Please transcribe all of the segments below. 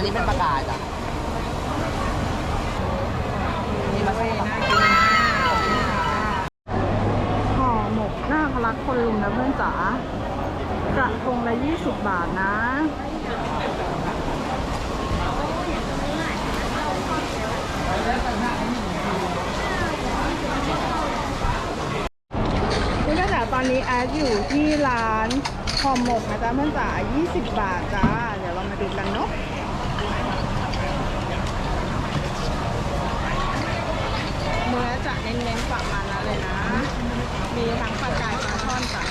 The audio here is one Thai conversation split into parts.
อันนี้เป็นปลากายจ้ะนี่มาใส่ยน่ากินมห่อหมกหน้าพลักคนลุมนะเพื่อนจ๋ากระทงละ 20 บาทนะคุณจ๋าตอนนี้แอดอยู่ที่ร้านห่อหมกนะจ๊ะเพื่อนจ๋า20 บาทจ้า เดี๋ยวเรามาดูกันเนาะ เนื้อจะเน้นๆประมาณนั้นเลยนะ มีทั้งปลากายปลาช่อนจ้ะ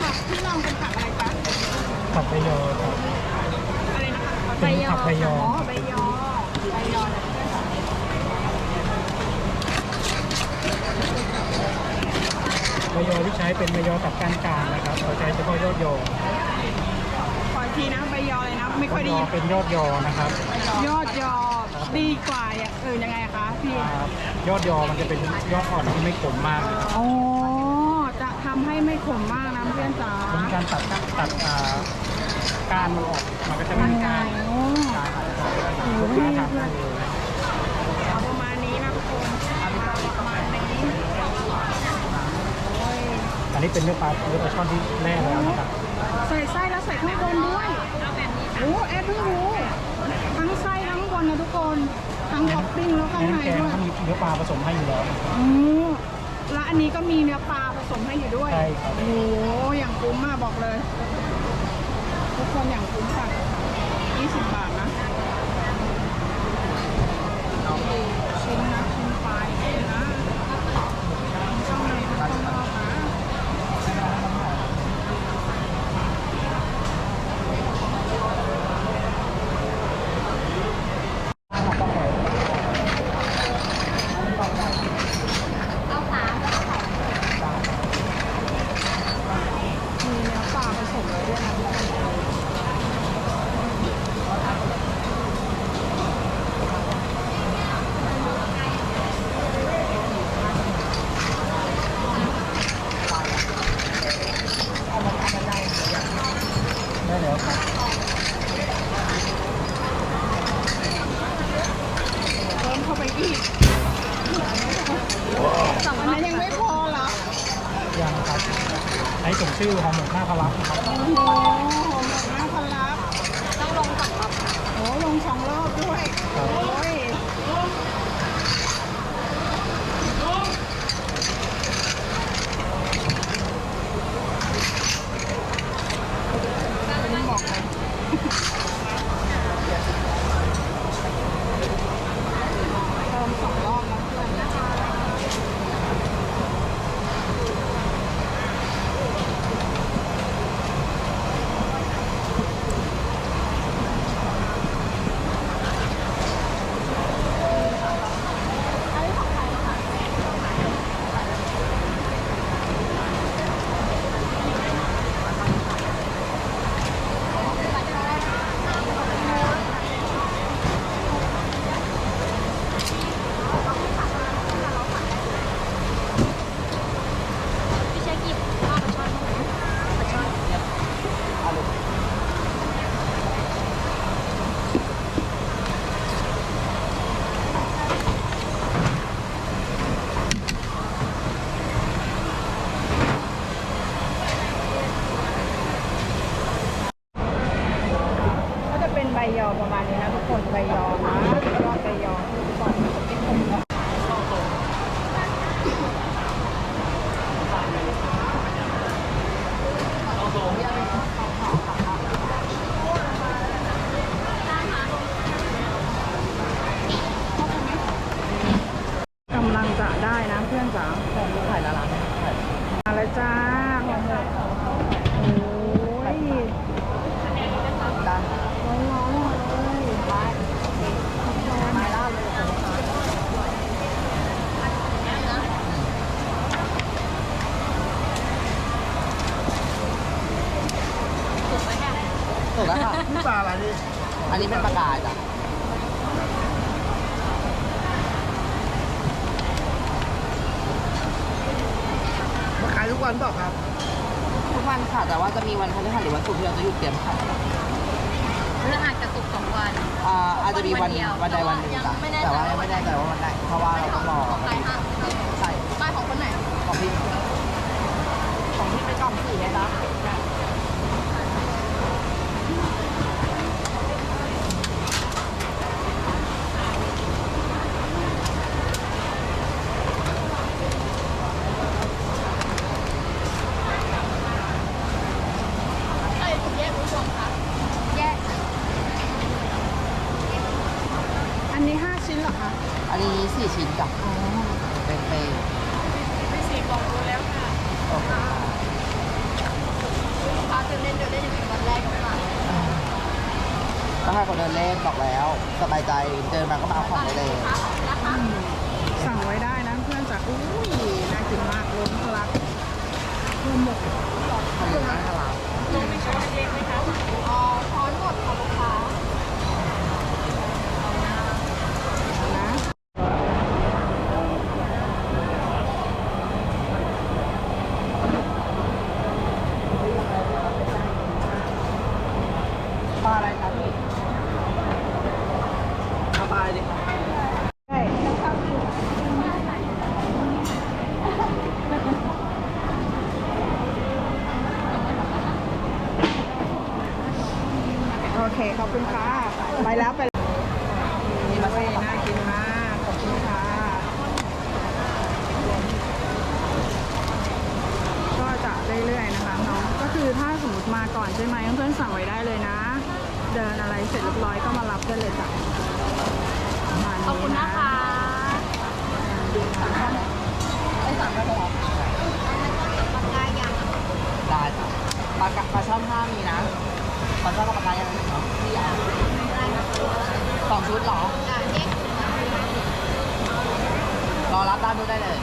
ผักที่ลองเป็นผักอะไรจ๊ะ ผักใบยอครับ อะไรนะคะ เป็นผักใบยออ๋อใบยอใบยอเนี่ยใบยอที่ใช้เป็นใบยอตับก้านกลางนะครับเราใช้เฉพาะยอดยอขออีกทีนะใบยอเลยนะ ไม่ค่อยยได้อยินเป็นยอดยอนะครับยอดยอดีกว่าอย่างอื่นยังไงคะพี่ครับยอดยอมันจะเป็นยอดอ่อนที่ไม่ขมมากนะครับอ๋อจะทำให้ไม่ขมมากนะเพื่อนจ๋ามีการตัดตัดอ่า ก้านมันออก มันก็จะมีกานงไงก้านโอ้ลูกค้าทำให้เลยประมาณนี้นะทุกคนประมาณนี้อันนี้เป็นเนื้อปลาเนื้อปลาช่อนที่แร่แล้วนะครับใส่ไส้แล้วใส่ข้างบนด้วยโอ้แอดเพิ่งรู้ทั้งไส้ทั้งบนนะทุกคนทั้งท็อปปิ้งแล้วข้างในในน้ำแกงด้วยเขามีเนื้อปลาผสมให้อยู่แล้ว อืมแล้วอันนี้ก็มีเนื้อปลาผสมให้อยู่ด้วยใช่ครับ โอ้โหอย่างคุ้มมากบอกเลย ทุกคนอย่างคุ้มค่ะ20 บาทนะชิ้นนะชิ้นปลายนะช่องในช่องนอกนะมีเนื้อปลาผสมเลยด้วยนะทุกคน ได้แล้วครับ เพิ่มเข้าไปอีกสองอันนั้นยังไม่พอเหรอ ยังครับใช้ส่งชื่อห่อหมกหน้าพลักนะครับโอ้โหหอมหมกหน้าพลับต้องลงสองรอบโอ้ลงสองรอบด้วย โอ้ย อะไรนี่อันนี้เป็นปลากายจ้ะมาขายทุกวันเปล่าครับ ทุกวันค่ะ แต่ว่าจะมีวันพฤหัสหรือวันศุกร์ที่เราจะหยุดเตรียมขายพฤหัสกับศุกร์สองวันอ่าอาจจะมีวันวันเดียววันใดวันหนึ่งจ้ะยังไม่แน่ใจแต่ว่ายังไม่แน่ใจว่าวันไหนเพราะว่าเราต้องรอ ของใครฮะใช่บ้านของคนไหนของพี่ของพี่เป็นกล่องสี่ไหมจ๊ะ เอ้ยผมแยกคุณผู้ชมคะแยก อันนี้ 5 ชิ้นเหรอคะ อันนี้สี่ชิ้นจ้ะเป็นเป็นไม่สี่กล่องรู้แล้วค่ะโอเคลูกค้าจะเล่นเดินได้ยังไงวันแรกก็มาก็ให้เขาเดินเล่นบอกแล้ว สบายใจเดินมาก็มาเอาของได้เลยสั่งไว้ได้นะเพื่อนจากอุ้ยน่ากินมากล้นทะลักรวมหมกทำงานให้เราอ๋อช้อนหมดค่ะลูกค้า นะ ปลาอะไรครับพี่เอาปลาอะไรดิ ใช่โอ เคขอบคุณค่ะ ไปแล้วไปแล้วมีมาโอ้ใส่ยน่ากินมาก ขอบคุณค่ะ ก็จะเรื่อยๆนะคะน้อง ก็คือถ้าสมมติมาก่อนใช่ไหมเพื่อนๆสั่งไว้ได้เลยนะ เดินอะไรเสร็จเรียบร้อยก็มารับได้เลยจ้ะขอบคุณนะคะไม่สั่งไม่ได้หรอปากกายังได้จ้ะปลากระปลาช่อนห้ามีนะ ปลาช่อนกับประกานยังเนาะพี่อะสองชุดเหรอรอรับด้านนู้นได้เลย